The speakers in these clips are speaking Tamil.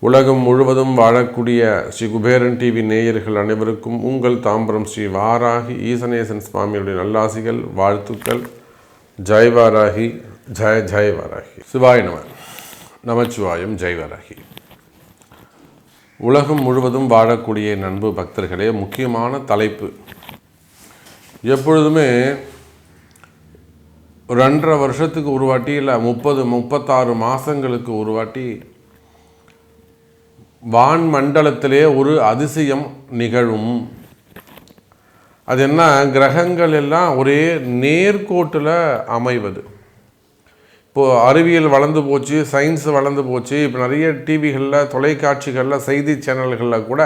உலகம் முழுவதும் வாழக்கூடிய ஸ்ரீ குபேரன் டிவி நேயர்கள் அனைவருக்கும் உங்கள் தாம்பரம் ஸ்ரீ வாராகி ஈசனேசன் சுவாமியுடைய நல்லாசிகள் வாழ்த்துக்கள். ஜெய் வாராகி ஜெய ஜெய் வாராகி. சிவாய நம நமச்சிவாயம் ஜெய் வாராகி. உலகம் முழுவதும் வாழக்கூடிய நண்பு பக்தர்களே முக்கியமான தலைப்பு. எப்பொழுதுமே ரெண்டரை வருஷத்துக்கு ஒரு வாட்டி இல்லை முப்பது முப்பத்தாறு மாதங்களுக்கு ஒரு வாட்டி வான் மண்டலத்திலே ஒரு அதிசயம் நிகழும். அது என்ன? கிரகங்கள் எல்லாம் ஒரே நேர்கோட்டில் அமைவது. இப்போது அறிவியல் வளர்ந்து போச்சு சயின்ஸ் வளர்ந்து போச்சு இப்போ நிறைய டிவிகளில் தொலைக்காட்சிகளில் செய்தி சேனல்களில் கூட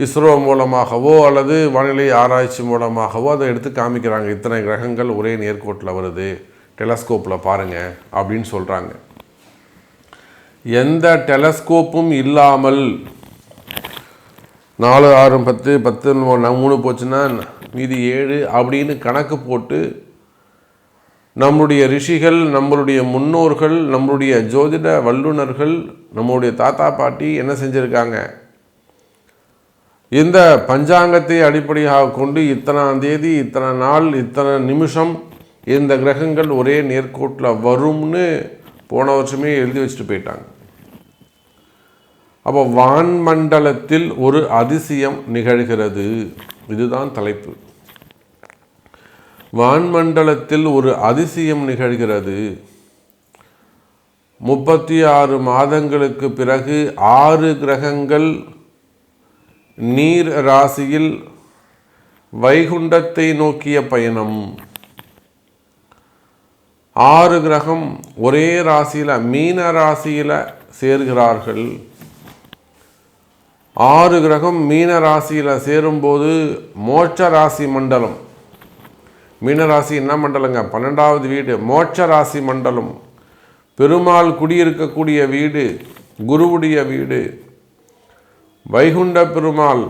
இஸ்ரோ மூலமாகவோ அல்லது வானிலை ஆராய்ச்சி மூலமாகவோ அதை எடுத்து காமிக்கிறாங்க. இத்தனை கிரகங்கள் ஒரே நேர்கோட்டில் வருது. டெலஸ்கோப்பில் பாருங்கள் அப்படின்னு சொல்கிறாங்க எந்த டெலஸ்கோப்பும் இல்லாமல் நாலு ஆறு பத்து பத்து மூணு போச்சுன்னா மீதி ஏழு அப்படின்னு கணக்கு போட்டு நம்முடைய ரிஷிகள் நம்மளுடைய முன்னோர்கள் நம்மளுடைய ஜோதிட வல்லுநர்கள் நம்மளுடைய தாத்தா பாட்டி என்ன செஞ்சுருக்காங்க? இந்த பஞ்சாங்கத்தை அடிப்படையாக கொண்டு இத்தனாம் தேதி இத்தனை நாள் இத்தனை நிமிஷம் இந்த கிரகங்கள் ஒரே நேர்கோட்டில் வரும்னு போன வருஷமே எழுதி வச்சுட்டு போயிட்டாங்க. அப்போ வான்மண்டலத்தில் ஒரு அதிசயம் நிகழ்கிறது. இதுதான் தலைப்பு. வான்மண்டலத்தில் ஒரு அதிசயம் நிகழ்கிறது. முப்பத்தி ஆறு மாதங்களுக்கு பிறகு ஆறு கிரகங்கள் நீர் ராசியில் வைகுண்டத்தை நோக்கிய பயணம். ஆறு கிரகம் ஒரே ராசியில் மீன ராசியில் சேர்கிறார்கள். ஆறு கிரகம் மீன ராசியில் சேரும்போது மோட்ச ராசி மண்டலம். மீனராசி என்ன மண்டலங்க? பன்னெண்டாவது வீடு மோட்ச ராசி மண்டலம். பெருமாள் குடியிருக்கக்கூடிய வீடு குருவுடைய வீடு வைகுண்ட பெருமாள்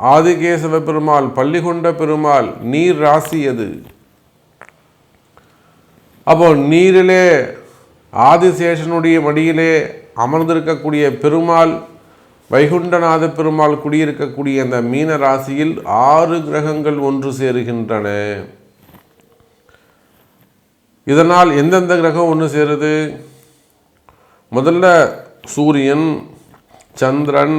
ஆதிகேசவ பெருமாள் பள்ளிகொண்ட பெருமாள் நீர் ராசி அது அப்போ நீரிலே ஆதிசேஷனுடைய மடியிலே அமர்ந்திருக்கக்கூடிய பெருமாள் வைகுண்டநாத பெருமாள் குடியிருக்கக்கூடிய அந்த மீன ராசியில் ஆறு கிரகங்கள் ஒன்று சேருகின்றன. இதனால் எந்தெந்த கிரகம் ஒன்று சேருது? முதல்ல சூரியன் சந்திரன்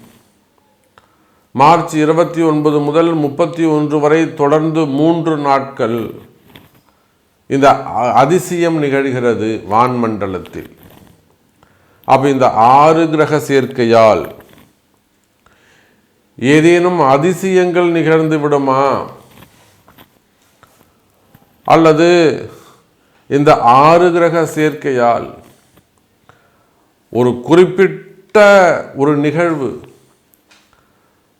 மார்ச் இருபத்தி ஒன்பது முதல் முப்பத்தி ஒன்று வரை தொடர்ந்து மூன்று நாட்கள் இந்த அதிசயம் நிகழ்கிறது வான்மண்டலத்தில் அப்போ இந்த ஆறு கிரக சேர்க்கையால் ஏதேனும் அதிசயங்கள் நிகழ்ந்து விடுமா? அல்லது இந்த ஆறு கிரக சேர்க்கையால் ஒரு குறிப்பிட்ட ஒரு நிகழ்வு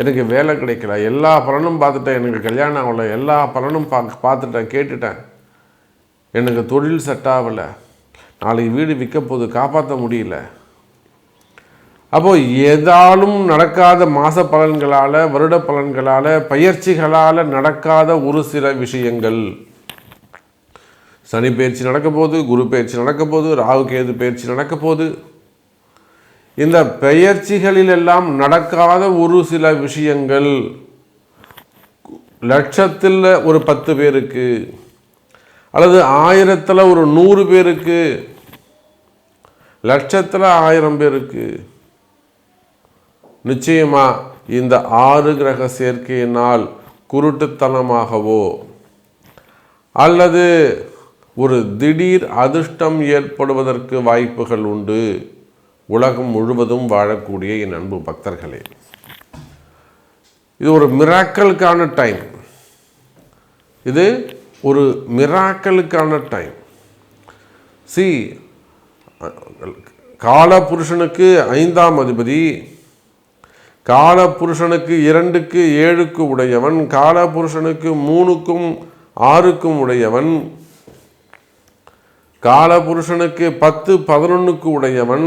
எனக்கு வேலை கிடைக்கல. எல்லா பலனும் பார்த்துட்டேன். எனக்கு கல்யாணம் ஆகலை. எல்லா பலனும் பா பார்த்துட்டேன். கேட்டுட்டேன். எனக்கு தொழில் செட் ஆகலை. நாளைக்கு வீடு விற்க போது காப்பாற்ற முடியல. அப்போது ஏதாலும் நடக்காத மாத பலன்களால் வருட பலன்களால் பயிற்சிகளால் நடக்காத ஒரு சில விஷயங்கள். சனி பயிற்சி நடக்க போது குரு பயிற்சி நடக்க போது ராகு கேது பயிற்சி நடக்க போது இந்த பெயர்ச்சிகளில் எல்லாம் நடக்காத ஒரு சில விஷயங்கள். லட்சத்தில் ஒரு பத்து பேருக்கு அல்லது ஆயிரத்தில் ஒரு நூறு பேருக்கு லட்சத்தில் ஆயிரம் பேருக்கு. நிச்சயமா இந்த ஆறு கிரக சேர்க்கையினால் குருட்டுத்தனமாகவோ அல்லது ஒரு திடீர் அதிர்ஷ்டம் ஏற்படுவதற்கு வாய்ப்புகள் உண்டு. உலகம் முழுவதும் வாழக்கூடிய என் அன்பு பக்தர்களே இது ஒரு மிராக்கலுக்கான டைம் இது ஒரு மிராக்கலுக்கான டைம் சி காலபுருஷனுக்கு ஐந்தாம் அதிபதி காலபுருஷனுக்கு இரண்டுக்கு ஏழுக்கு உடையவன் காலபுருஷனுக்கு மூணுக்கும் ஆறுக்கும் உடையவன் காலபுருஷனுக்கு பத்து பதினொன்றுக்கு உடையவன்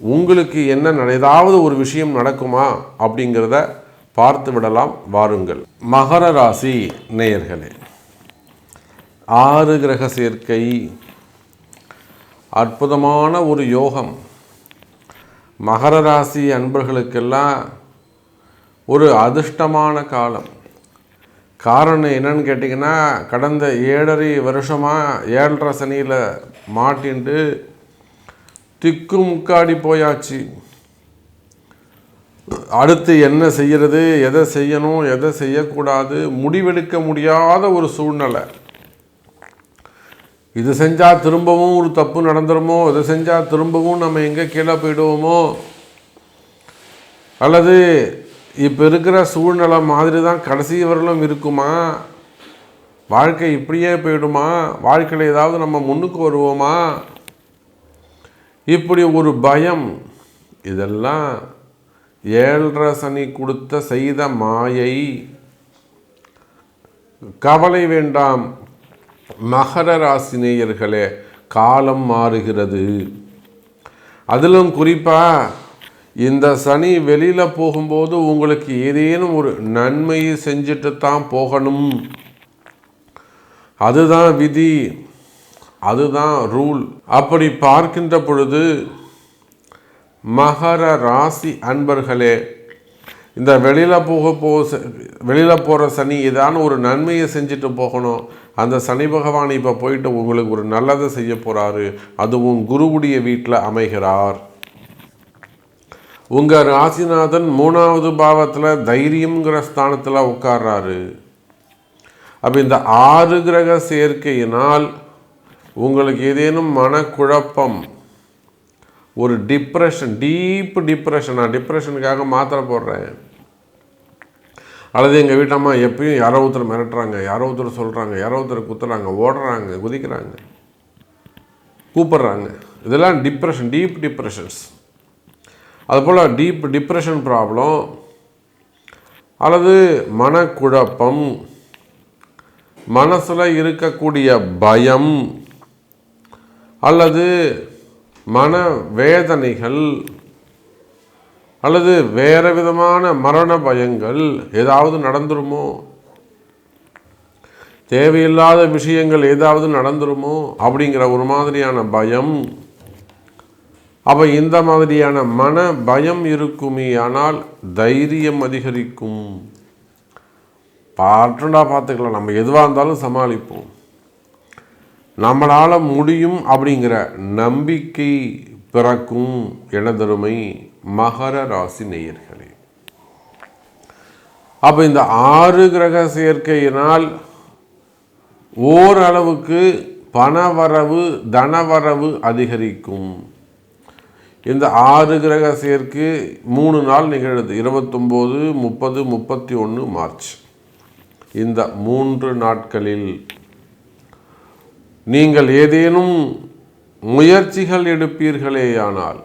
உங்களுக்கு என்ன ஏதாவது ஒரு விஷயம் நடக்குமா அப்படிங்கிறத பார்த்து விடலாம் வாருங்கள். மகர ராசி நேயர்களே ஆறு கிரக சேர்க்கை அற்புதமான ஒரு யோகம். மகர ராசி அன்பர்களுக்கெல்லாம் ஒரு அதிர்ஷ்டமான காலம். காரணம் என்னன்னு கேட்டிங்கன்னா கடந்த ஏழரை வருஷமாக ஏழரை சனியில் மாட்டின்ட்டு திக்கு முக்காடி போயாச்சு. அடுத்து என்ன செய்யறது எதை செய்யணும் எதை செய்யக்கூடாது முடிவெடுக்க முடியாத ஒரு சூழ்நிலை. இது செஞ்சால் திரும்பவும் ஒரு தப்பு நடந்துருமோ இதை செஞ்சால் திரும்பவும் நம்ம எங்கே கீழே போயிடுவோமோ? அல்லது இப்போ இருக்கிற சூழ்நிலை மாதிரி தான் கடைசி வரலும் இருக்குமா? வாழ்க்கை இப்படியே போயிடுமா? வாழ்க்கையில் ஏதாவது நம்ம முன்னுக்கு வருவோமா? இப்படி ஒரு பயம். இதெல்லாம் ஏழரை சனி கொடுத்த செய்த மாயை. கவலை வேண்டாம். மகர ராசி நேயர்களே காலம் மாறுகிறது. அதிலும் குறிப்பாக இந்த சனி வெளியில் போகும்போது உங்களுக்கு ஏதேனும் ஒரு நன்மையை செஞ்சுட்டு தான் போகணும். அதுதான் விதி. அதுதான் ரூல். அப்படி பார்க்கின்ற பொழுது மகர ராசி அன்பர்களே இந்த வெளியில் போக போ வெளியில் போகிற சனி ஏதான ஒரு நன்மையை செஞ்சுட்டு போகணும். அந்த சனி பகவான் இப்போ போயிட்டு உங்களுக்கு ஒரு நல்லதை செய்ய போகிறாரு அதுவும் குருவுடைய வீட்டில் அமைகிறார். உங்கள் ராசிநாதன் மூணாவது பாவத்தில் தைரியங்கிற ஸ்தானத்தில் உட்கார்றாரு. அப்போ இந்த ஆறு கிரக சேர்க்கையினால் உங்களுக்கு ஏதேனும் மனக்குழப்பம் ஒரு டிப்ரெஷன் டீப் டிப்ரெஷன் நான் டிப்ரெஷனுக்காக மாத்திரை போடுறேன். அல்லது எங்கள் வீட்டம்மா எப்பயும் யாரோ ஒருத்தர் மிரட்டுறாங்க யாரோ ஒருத்தர் சொல்கிறாங்க யாரோ ஒருத்தர் குத்துறாங்க ஓடுறாங்க குதிக்கிறாங்க கூப்பிடுறாங்க. இதெல்லாம் டிப்ரெஷன் டீப் டிப்ரெஷன்ஸ் அதுபோல் டீப் டிப்ரெஷன் ப்ராப்ளம் அல்லது மனக்குழப்பம் மனசில் இருக்கக்கூடிய பயம் அல்லது மன வேதனைகள் அல்லது வேறு விதமான மரண பயங்கள் ஏதாவது நடந்துருமோ? தேவையில்லாத விஷயங்கள் ஏதாவது நடந்துருமோ? அப்படிங்கிற ஒரு மாதிரியான பயம். அப்போ இந்த மாதிரியான மன பயம் இருக்குமே ஆனால் தைரியம் அதிகரிக்கும். பாட்டுண்டா பார்த்துக்கலாம். நம்ம எதுவாக இருந்தாலும் சமாளிப்போம். நம்மளால் முடியும் அப்படிங்கிற நம்பிக்கை பிறக்கும் எனதருமை மகர ராசி நேயர்களே. அப்போ இந்த ஆறு கிரக சேர்க்கையினால் ஓரளவுக்கு பணவரவு தனவரவு அதிகரிக்கும். இந்த ஆறு கிரக சேர்க்கு மூணு நாள் நிகழுது. இருபத்தொம்போது முப்பது முப்பத்தி ஒன்று மார்ச். இந்த மூன்று நாட்களில் நீங்கள் ஏதேனும் முயற்சிகள் எடுப்பீர்களேயானால்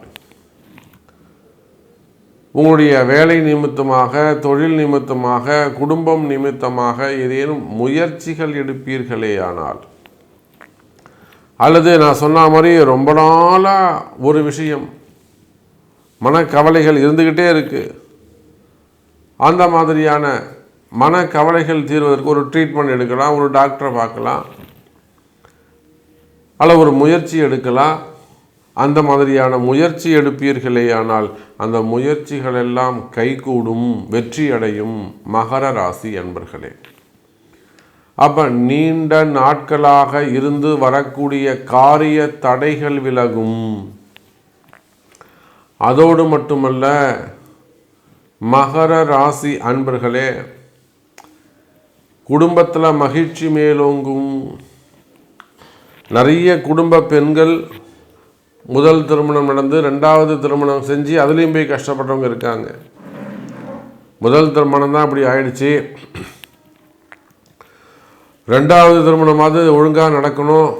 உங்களுடைய வேலை நிமித்தமாக தொழில் நிமித்தமாக குடும்பம் நிமித்தமாக ஏதேனும் முயற்சிகள் எடுப்பீர்களே ஆனால் அல்லது நான் சொன்ன மாதிரி ரொம்ப நாளாக ஒரு விஷயம் மனக்கவலைகள் இருந்துக்கிட்டே இருக்குது அந்த மாதிரியான மனக்கவலைகள் தீர்வதற்கு ஒரு ட்ரீட்மெண்ட் எடுக்கலாம் ஒரு டாக்டரை பார்க்கலாம். அல்ல ஒரு முயற்சி எடுக்கலாம். அந்த மாதிரியான முயற்சி எடுப்பீர்களே ஆனால் அந்த முயற்சிகள் எல்லாம் கைகூடும் வெற்றி அடையும் மகர ராசி அன்பர்களே. அப்போ நீண்ட நாட்களாக இருந்து வரக்கூடிய காரிய தடைகள் விலகும். அதோடு மட்டுமல்ல மகர ராசி அன்பர்களே குடும்பத்தில் மகிழ்ச்சி மேலோங்கும். நிறைய குடும்ப பெண்கள் முதல் திருமணம் நடந்து ரெண்டாவது திருமணம் செஞ்சு அதுலேயும் போய் கஷ்டப்பட்டவங்க இருக்காங்க. முதல் திருமணம் தான் அப்படி ஆயிடுச்சு. ரெண்டாவது திருமணமாவது ஒழுங்காக நடக்கணும்.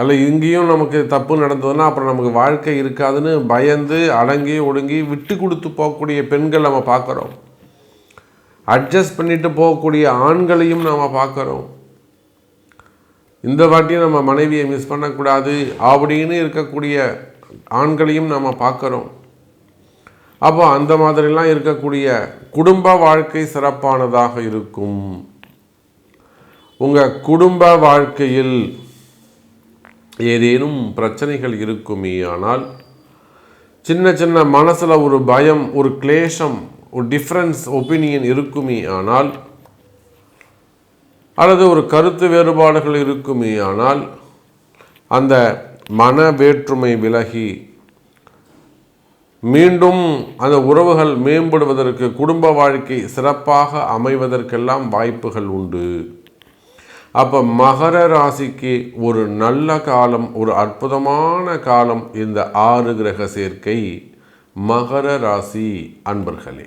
அல்ல இங்கேயும் நமக்கு தப்பு நடந்ததுன்னா அப்புறம் நமக்கு வாழ்க்கை இருக்காதுன்னு பயந்து அடங்கி ஒடுங்கி விட்டு கொடுத்து போகக்கூடிய பெண்கள் நம்ம பார்க்குறோம். அட்ஜஸ்ட் பண்ணிட்டு போகக்கூடிய ஆண்களையும் நாம் பார்க்குறோம். இந்த வாட்டியும் நம்ம மனைவியை மிஸ் பண்ணக்கூடாது. அப்படின்னு இருக்கக்கூடிய ஆண்களையும் நம்ம பார்க்குறோம். அப்போ அந்த மாதிரிலாம் இருக்கக்கூடிய குடும்ப வாழ்க்கை சிறப்பானதாக இருக்கும். உங்கள் குடும்ப வாழ்க்கையில் ஏதேனும் பிரச்சனைகள் இருக்குமே ஆனால் சின்ன சின்ன மனசில் ஒரு பயம் ஒரு கிளேஷம் ஒரு டிஃப்ரென்ஸ் ஒப்பீனியன் இருக்குமே ஆனால் அல்லது ஒரு கருத்து வேறுபாடுகள் இருக்குமே ஆனால் அந்த மன வேற்றுமை விலகி மீண்டும் அந்த உறவுகள் மேம்படுவதற்கு குடும்ப வாழ்க்கை சிறப்பாக அமைவதற்கெல்லாம் வாய்ப்புகள் உண்டு. அப்போ மகர ராசிக்கு ஒரு நல்ல காலம் ஒரு அற்புதமான காலம் இந்த ஆறு கிரக சேர்க்கை மகர ராசி அன்பர்களே.